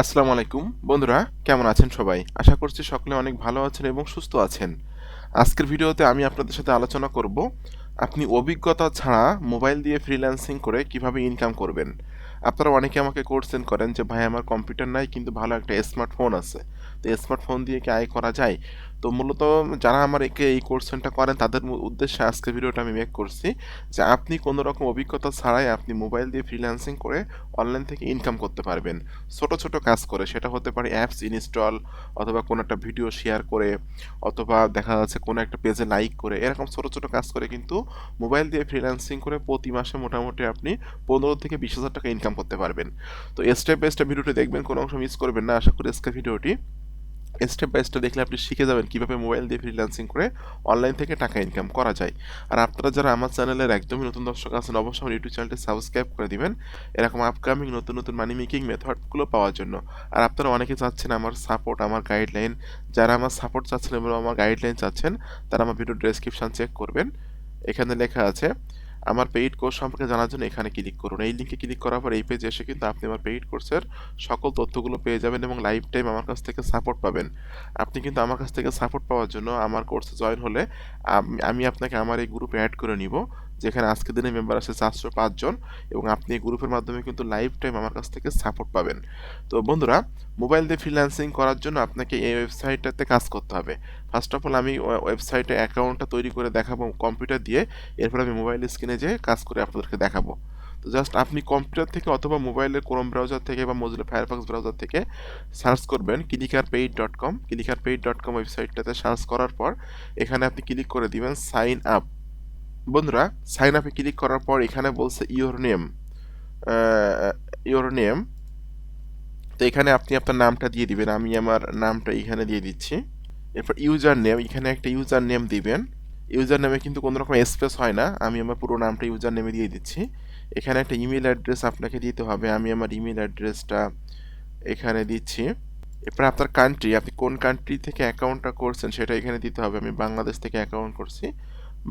আসসালামু আলাইকুম। বন্ধুরা, কেমন আছেন সবাই? আশা করছি সকলে অনেক ভালো আছেন এবং সুস্থ আছেন। আজকের ভিডিওতে আমি আপনাদের সাথে আলোচনা করব, আপনি অভিজ্ঞতা ছাড়া মোবাইল দিয়ে ফ্রিল্যান্সিং করে কীভাবে ইনকাম করবেন। আপনারা অনেকে আমাকে কোর্সেন করেন যে, ভাই, আমার কম্পিউটার নাই, কিন্তু ভালো একটা স্মার্টফোন আছে। তো স্মার্টফোন দিয়ে কি আয় করা যায়? তো মূলত যারা আমার একে এই কোর্সেনটা করেন, তাদের উদ্দেশ্যে আজকে ভিডিওটা আমি মেক করছি যে, আপনি কোনো রকম অভিজ্ঞতা ছাড়াই আপনি মোবাইল দিয়ে ফ্রিল্যান্সিং করে অনলাইন থেকে ইনকাম করতে পারবেন। ছোট ছোট কাজ করে, সেটা হতে পারে অ্যাপস ইনস্টল অথবা কোনো একটা ভিডিও শেয়ার করে, অথবা দেখা যাচ্ছে কোনো একটা পেজে লাইক করে, এরকম ছোট ছোট কাজ করে কিন্তু মোবাইল দিয়ে ফ্রিল্যান্সিং করে প্রতি মাসে মোটামুটি আপনি পনেরো থেকে বিশ হাজার টাকা ইনকাম করতে পারবেন। তো স্টেপ বাই স্টেপ ভিডিওটি দেখবেন, কোনো অংশ মিস করবেন না। আশা করি আজকে ভিডিওটি স্টেপ বাই স্টেপ দেখলে আপনি শিখে যাবেন কীভাবে মোবাইল দিয়ে ফ্রিল্যান্সিং করে অনলাইন থেকে টাকা ইনকাম করা যায়। আর আপনারা যারা আমার চ্যানেলের একদমই নতুন দর্শক আছেন, অবশ্যই আমার ইউটিউব চ্যানেলটি সাবস্ক্রাইব করে দিবেন। এরকম আপকামিং নতুন নতুন মানি মেকিং মেথডগুলো পাওয়ার জন্য। আর আপনারা অনেকে চাচ্ছেন আমার সাপোর্ট আমার গাইডলাইন যারা আমার সাপোর্ট চাচ্ছেন এবং আমার গাইডলাইন চাচ্ছেন, তারা আমার ভিডিও ডেসক্রিপশন চেক করবেন। এখানে লেখা আছে আমার পেইড কোর্স সম্পর্কে জানার জন্য এখানে ক্লিক করুন। এই লিঙ্কে ক্লিক করার পর এই পেজে এসে কিন্তু আপনি আমার পেইড কোর্সের সকল তথ্যগুলো পেয়ে যাবেন এবং লাইফ টাইম আমার কাছ থেকে সাপোর্ট পাবেন। আপনি কিন্তু আমার কাছ থেকে সাপোর্ট পাওয়ার জন্য আমার কোর্সে জয়েন হলে আমি আপনাকে আমার এই গ্রুপে অ্যাড করে নিব। যেখানে আজকের দিনে মেম্বার আছে চারশো পাঁচজন এবং আপনি এই গ্রুপের মাধ্যমে কিন্তু লাইফ টাইম আমার কাছ থেকে সাপোর্ট পাবেন। তো বন্ধুরা মোবাইল দিয়ে ফ্রিল্যান্সিং করার জন্য আপনাকে এই ওয়েবসাইটটাতে কাজ করতে হবে। ফার্স্ট অফ অল আমি ওয়েবসাইটে অ্যাকাউন্টটা তৈরি করে দেখাবো কম্পিউটার দিয়ে, এরপর আমি মোবাইল স্ক্রিনে যেয়ে কাজ করে আপনাদেরকে দেখাবো। তো জাস্ট আপনি কম্পিউটার থেকে অথবা মোবাইলের ক্রোম ব্রাউজার থেকে বা মজিলা ফায়ারফক্স ব্রাউজার থেকে সার্চ করবেন clicker paid dot com clicker paid dot com ওয়েবসাইটটাতে search করার পর, এখানে আপনি ক্লিক করে দিবেন সাইন আপ বন্ধুরা সাইন আপে ক্লিক করার পর এখানে বলছে ইওর নেম ইওর নেম তো এখানে আপনি আপনার নামটা দিয়ে দিবেন। আমি আমার নামটা এখানে দিয়ে দিচ্ছি। এরপর ইউজার নেম এখানে একটা ইউজার নেম দিবেন। ইউজার নেমে কিন্তু কোনো রকম স্পেস হয় না। আমি আমার পুরো নামটা ইউজার নেমে দিয়ে দিচ্ছি। এখানে একটা ইমেল অ্যাড্রেস আপনাকে দিতে হবে। আমি আমার ইমেল অ্যাড্রেসটা এখানে দিচ্ছি। এরপর আপনার কান্ট্রি আপনি কোন কান্ট্রি থেকে অ্যাকাউন্টটা করছেন সেটা এখানে দিতে হবে। আমি বাংলাদেশ থেকে অ্যাকাউন্ট করছি।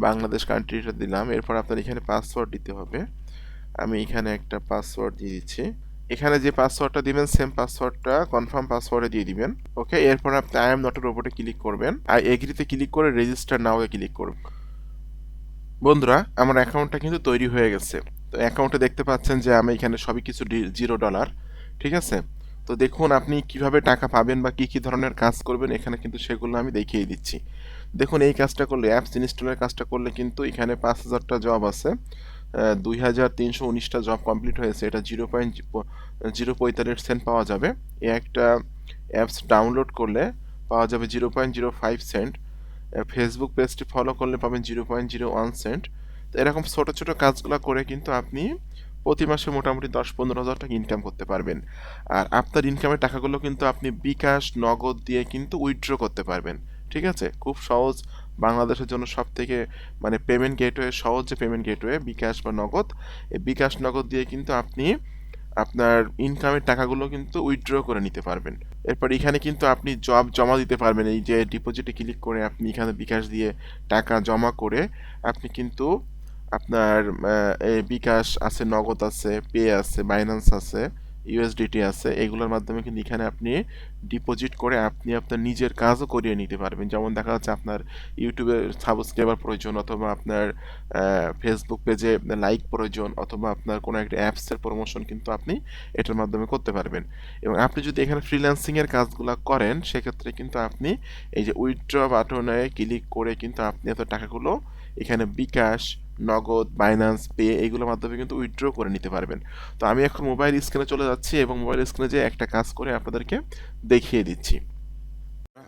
বাংলাদেশ কান্ট্রিটা দিলাম। এরপর আপনার এখানে পাসওয়ার্ড দিতে হবে। আমি এখানে একটা পাসওয়ার্ড দিয়ে দিচ্ছি। এখানে যে পাসওয়ার্ডটা দিবেন সেম পাসওয়ার্ডটা কনফার্ম পাসওয়ার্ডে দিয়ে দিবেন। ওকে এরপর আপনি আই এম নট রোবটে ক্লিক করবেন। আর এগ্রিতে ক্লিক করে রেজিস্টার নাওয়ে ক্লিক করবেন বন্ধুরা, আমার অ্যাকাউন্টটা কিন্তু তৈরি হয়ে গেছে। তো অ্যাকাউন্টে দেখতে পাচ্ছেন যে আমি এখানে সবই কিছু জিরো ডলার ঠিক আছে? তো দেখুন আপনি কীভাবে টাকা পাবেন বা কি কি ধরনের কাজ করবেন, এখানে কিন্তু সেগুলো আমি দেখিয়ে দিচ্ছি। দেখুন এই কাজটা করলে অ্যাপস ইনস্টলের কাজটা করলে কিন্তু এখানে পাঁচ হাজারটা জব আছে। দুই হাজার তিনশো উনিশটা জব কমপ্লিট হয়েছে। এটা জিরো পয়েন্ট, জিরো পঁয়তাল্লিশ সেন্ট পাওয়া যাবে। এই একটা অ্যাপস ডাউনলোড করলে পাওয়া যাবে zero point zero five cent Facebook পেজটি ফলো করলে পাবেন zero point zero one cent তো এরকম ছোটো ছোটো কাজগুলো করে কিন্তু আপনি প্রতি মাসে মোটামুটি দশ পনেরো হাজার টাকা ইনকাম করতে পারবেন। আর আপনার ইনকামের টাকাগুলো কিন্তু আপনি বিকাশ, নগদ দিয়ে কিন্তু উইথড্র করতে পারবেন। ঠিক আছে? খুব সহজ। বাংলাদেশের জন্য সব থেকে মানে পেমেন্ট গেটওয়ে সহজ যে পেমেন্ট গেটওয়ে বিকাশ বা নগদ, এই বিকাশ, নগদ দিয়ে কিন্তু আপনি আপনার ইনকামের টাকাগুলো কিন্তু উইথড্র করে নিতে পারবেন। এরপর এখানে কিন্তু আপনি জব জমা দিতে পারবেন। এই যে ডিপোজিটে ক্লিক করে আপনি এখানে বিকাশ দিয়ে টাকা জমা করে আপনি কিন্তু আপনার এই বিকাশ আছে, নগদ আছে, পে আছে বাইন্যান্স আছে ইউএসডিটি আছে, এগুলোর মাধ্যমে কিন্তু এখানে আপনি ডিপোজিট করে আপনি আপনার নিজের কাজও করিয়ে নিতে পারবেন। যেমন দেখা যাচ্ছে আপনার ইউটিউবে সাবস্ক্রাইবার প্রয়োজন অথবা আপনার ফেসবুক পেজে লাইক প্রয়োজন অথবা আপনার কোনো একটা অ্যাপসের প্রমোশন কিন্তু আপনি এটার মাধ্যমে করতে পারবেন। এবং আপনি যদি এখানে ফ্রিল্যান্সিংয়ের কাজগুলো করেন, সেক্ষেত্রে কিন্তু আপনি এই যে উইথড্র বাটনে ক্লিক করে কিন্তু আপনি এত টাকাগুলো এখানে বিকাশ নগদ বাইন্যান্স পে এইগুলোর মাধ্যমে কিন্তু উইথড্র করে নিতে পারবেন। তো আমি এখন মোবাইল স্ক্রিনে চলে যাচ্ছি এবং মোবাইল স্ক্রিনে যে একটা কাজ করে আপনাদেরকে দেখিয়ে দিচ্ছি।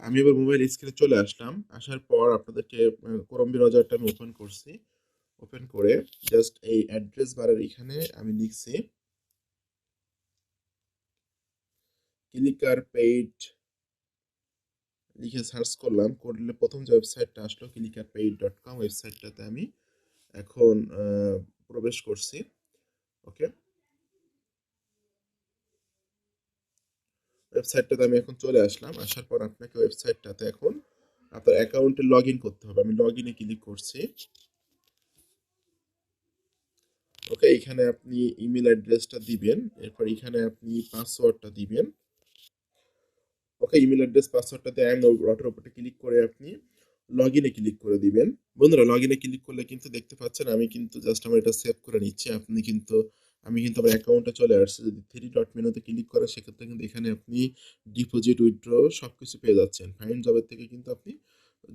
আমি এবার মোবাইল স্ক্রিনে চলে আসলাম। আসার পর আপনাদেরকে ক্রোম ব্রাউজারটা আমি ওপেন করছি। ওপেন করে জাস্ট এই অ্যাড্রেস বারের এখানে আমি লিখছি। ক্লিকার পেইড লিখে সার্চ করলাম। করলে প্রথম যে ওয়েবসাইটটা আসলো ক্লিকার পেইড ডট কম ওয়েবসাইটটাতে আমি এখন প্রবেশ করছি। ওকে ওয়েবসাইটটাতে আমি এখন চলে আসলাম। আসার পর আপনাকে ওয়েবসাইটটাতে এখন আপনার অ্যাকাউন্টে লগ করতে হবে। আমি লগ ইনে ক্লিক করছি। ওকে এখানে আপনি ইমেল অ্যাড্রেসটা দিবেন। এরপর এখানে আপনি পাসওয়ার্ডটা দিবেন। ওকে ইমেল অ্যাড্রেস পাসওয়ার্ডটাতে আই এম ডটের উপরে ক্লিক করে আপনি লগ ইনে ক্লিক করে দিবেন। বন্ধুরা লগ ইনে ক্লিক করলে কিন্তু দেখতে পাচ্ছেন আমি কিন্তু জাস্ট আমার এটা সেভ করে নিচ্ছি। আপনি কিন্তু, আমি কিন্তু আমার অ্যাকাউন্টে চলে আসছি। যদি থ্রি ডট মেনুতে ক্লিক করে সেক্ষেত্রে কিন্তু এখানে আপনি ডিপোজিট উইথড্র সব কিছু পেয়ে যাচ্ছেন। ফাইন জবের থেকে কিন্তু আপনি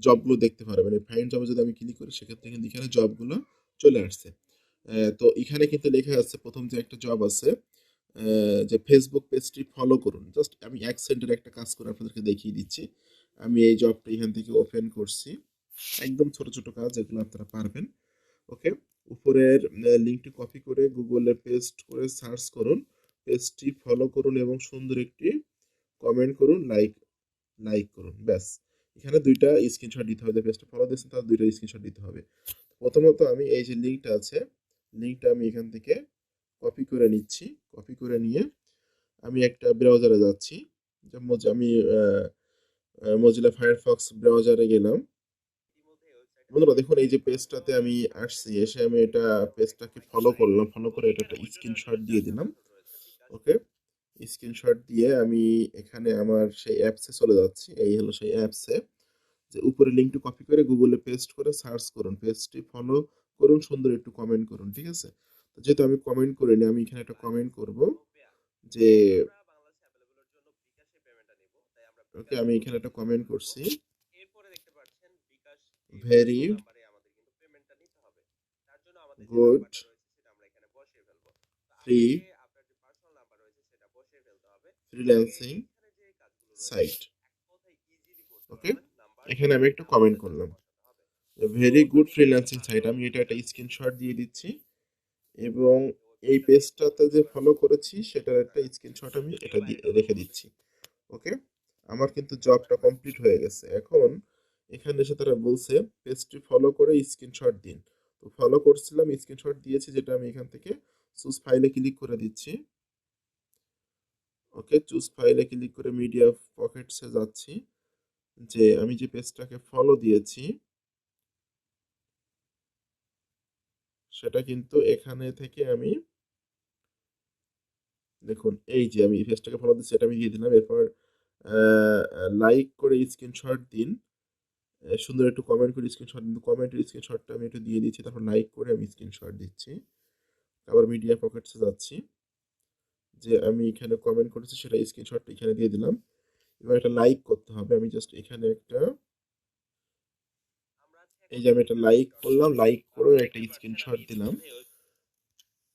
জবগুলো দেখতে পারবেন। এই ফাইন জবে যদি আমি ক্লিক করি, সেক্ষেত্রে কিন্তু এখানে জবগুলো চলে আসছে। তো এখানে কিন্তু লেখা আছে, প্রথম যে একটা জব আছে যে ফেসবুক পেজটি ফলো করুন। জাস্ট আমি এক সেন্টের একটা কাজ করে আপনাদেরকে দেখিয়ে দিচ্ছি। আমি এই জবটা এখান থেকে ওপেন করছি। একদম ছোট ছোট কাজ, যেগুলো আপনারা পারবেন। ওকে উপরের লিঙ্কটি কপি করে গুগলে পেস্ট করে সার্চ করুন। পেজটি ফলো করুন এবং সুন্দর একটি কমেন্ট করুন লাইক লাইক করুন। ব্যাস। এখানে দুইটা স্ক্রিনশট দিতে হবে। পেজটা ফলো দিয়েছেন, তার দুইটা স্ক্রিনশট দিতে হবে। প্রথমত আমি এই যে লিঙ্কটা আছে লিঙ্কটা আমি এখান থেকে কপি করে নিচ্ছি। কপি করে নিয়ে আমি একটা ব্রাউজারে যাচ্ছি। যেমন আমি মজিলা ফায়ারফক্স ব্রাউজারে গেলাম। বন্ধুরা, দেখুন, এই যে পেজটাতে আমি আসছি, এসে আমি এটা পেজটাকে ফলো করলাম ফলো করে এটা একটা স্ক্রিনশট দিয়ে দিলাম। ওকে স্ক্রিনশট দিয়ে আমি এখানে আমার সেই অ্যাপসে চলে যাচ্ছি। এই হলো সেই অ্যাপসে যে উপরে লিঙ্কটি কপি করে গুগলে পেস্ট করে সার্চ করুন। পেজটি ফলো করুন, সুন্দর একটু কমেন্ট করুন, ঠিক আছে? যেহেতু আমি কমেন্ট করিনি, আমি এখানে একটা কমেন্ট করব যে ওকে আমি এখানে একটা কমেন্ট করছি। Very good free freelancing site okay এখানে আমি একটা কমেন্ট করলাম। ভেরি গুড ফ্রিল্যান্সিং সাইট আমি এটা একটা স্ক্রিনশট দিয়ে দিচ্ছি। এবং এই পেজটাতে যে ফলো করেছি সেটার একটা স্ক্রিনশট আমি এটা রেখে দিচ্ছি। ওকে আমার কিন্তু জবটা কমপ্লিট হয়ে গেছে। এখন এখানে এসে তারা বলছে পেজটি ফলো করে স্ক্রিনশট দিন। তো ফলো করছিলাম স্ক্রিনশট দিয়েছি, যেটা আমি এখান থেকে চুজ ফাইলে ক্লিক করে দিচ্ছি। ওকে চুজ ফাইলে ক্লিক করে মিডিয়া পকেটসে যাচ্ছি। যে আমি যে পেজটাকে ফলো দিয়েছি, সেটা কিন্তু এখানে থেকে আমি দেখুন, এই যে আমি পেজটাকে ফলো দিচ্ছি, এটা আমি দিয়ে দিলাম। এরপর লাইক করে স্ক্রিনশট দিন। সুন্দর একটু কমেন্ট করে স্ক্রিনশট দিন। কমেন্টের স্ক্রিনশটটা আমি একটু দিয়ে দিচ্ছি, তারপর লাইক করে আমি স্ক্রিনশট দিচ্ছি। আবার মিডিয়া পকেটসে যাচ্ছি। যে আমি এখানে কমেন্ট করেছি, সেটা স্ক্রিনশট এখানে দিয়ে দিলাম। এবার একটা লাইক করতে হবে। আমি জাস্ট এখানে একটা এই যে আমি একটা লাইক করলাম লাইক করে একটা স্ক্রিনশট দিলাম।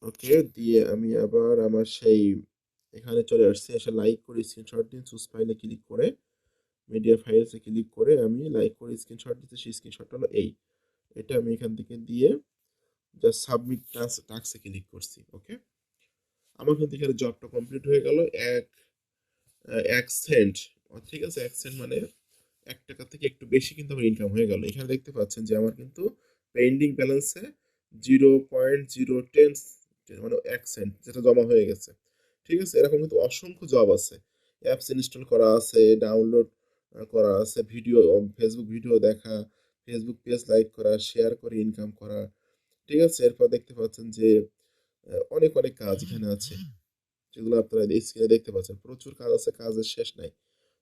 ওকে দিয়ে আমি আবার আমার সেই এখানে চলে আসছি, এসে লাইক করে স্ক্রিনশট দিন চুজ ফাইলে ক্লিক করে মিডিয়া ফাইলসে ক্লিক করে আমি লাইক করে স্ক্রিনশট দিচ্ছি, সেই স্ক্রিনশটটা হলো এই। এটা আমি এখান থেকে দিয়ে জাস্ট সাবমিট টাস্কে ক্লিক করছি ওকে আমার কিন্তু এখানে জবটা কমপ্লিট হয়ে গেল, এক এক সেন্ট ঠিক আছে, এক সেন্ট মানে এক টাকা থেকে একটু বেশি কিন্তু আমার ইনকাম হয়ে গেল। এখানে দেখতে পাচ্ছেন যে আমার কিন্তু পেন্ডিং ব্যালেন্সে জিরো পয়েন্ট জিরো টেন মানে এক সেন্ট যেটা জমা হয়ে গেছে। ঠিক আছে? এরকম কিন্তু অসংখ্য জব আছে। অ্যাপস ইনস্টল করা আছে ডাউনলোড করা আছে ভিডিও ফেসবুক ভিডিও দেখা ফেসবুক পেজ লাইক করা শেয়ার করে ইনকাম করা। ঠিক আছে? এরপর দেখতে পাচ্ছেন যে অনেক অনেক কাজ এখানে আছে। যেগুলো আপনারা স্ক্রিনে দেখতে পাচ্ছেন। প্রচুর কাজ আছে, কাজের শেষ নাই।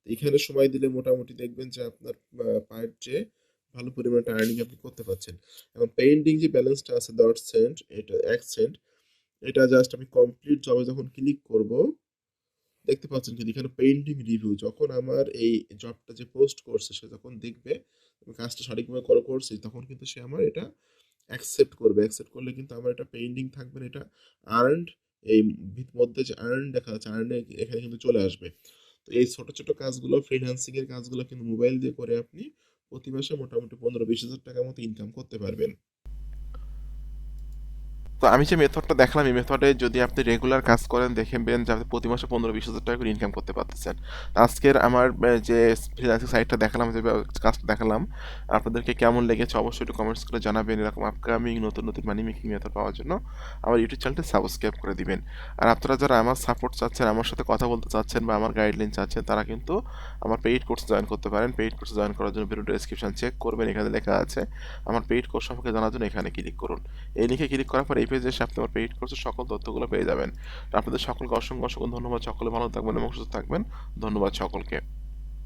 এখানে সময় দিলে মোটামুটি দেখবেন যে আপনার পার যে ভালো পরিমাণে আর্নিং আপনি করতে পারছেন। এবং পেন্ডিং যে ব্যালেন্সটা আছে দশ সেন্ট এটা এক সেন্ট এটা জাস্ট আমি কমপ্লিট জবে যখন ক্লিক করব, দেখতে পাচ্ছেন কিন্তু এখানে পেন্ডিং রিভিউ যখন আমার এই জবটা যে পোস্ট করছে, সে যখন দেখবে, আমি কাজটা সঠিকভাবে কল করছি, তখন কিন্তু সে আমার এটা অ্যাকসেপ্ট করবে। অ্যাকসেপ্ট করলে কিন্তু আমার এটা পেন্ডিং থাকবে না, এটা আর্নড এই মধ্যে যে আর্ন দেখা যাচ্ছে আর্নে এখানে কিন্তু চলে আসবে। তো এই ছোট ছোট কাজগুলো ফ্রিল্যান্সিং এর কাজগুলো কিন্তু মোবাইল দিয়ে করে আপনি প্রতি মাসে মোটামুটি পনেরো বিশ হাজার টাকার মতো ইনকাম করতে পারবেন। তো আমি যে মেথডটা দেখলাম, এই মেথডে যদি আপনি রেগুলার কাজ করেন দেখবেন যে আপনি প্রতি মাসে পনেরো বিশ হাজার টাকা করে ইনকাম করতে পারতেছেন। আজকের আমার যে ফ্রিল্যান্সিং সাইটটা দেখালাম, যে কাজটা দেখালাম, আপনাদেরকে কেমন লেগেছে অবশ্যই একটু কমেন্টস করে জানাবেন এরকম আপকামিং নতুন নতুন মানি মেকিং মেথড পাওয়ার জন্য। আমার ইউটিউব চ্যানেলটি সাবস্ক্রাইব করে দিবেন। আর আপনারা যারা আমার সাপোর্ট চাচ্ছেন, আমার সাথে কথা বলতে চাচ্ছেন বা আমার গাইডলাইন চাচ্ছেন, তারা কিন্তু আমার পেইড কোর্স জয়েন করতে পারেন। পেইড কোর্স জয়েন করার জন্য ভিডিও ডেসক্রিপশন চেক করবেন, এখানে লেখা আছে। আমার পেইড কোর্স সম্পর্কে জানার জন্য এখানে ক্লিক করুন। এই লিখে ক্লিক করার পর এই পেজে এসে আপনি আমার পেইড কোর্সের সকল তথ্যগুলো পেয়ে যাবেন। আপনাদের সকলকে অসংখ্য অসংখ্য ধন্যবাদ। সকলে ভালো থাকবেন এবং সুস্থ থাকবেন। ধন্যবাদ সকলকে।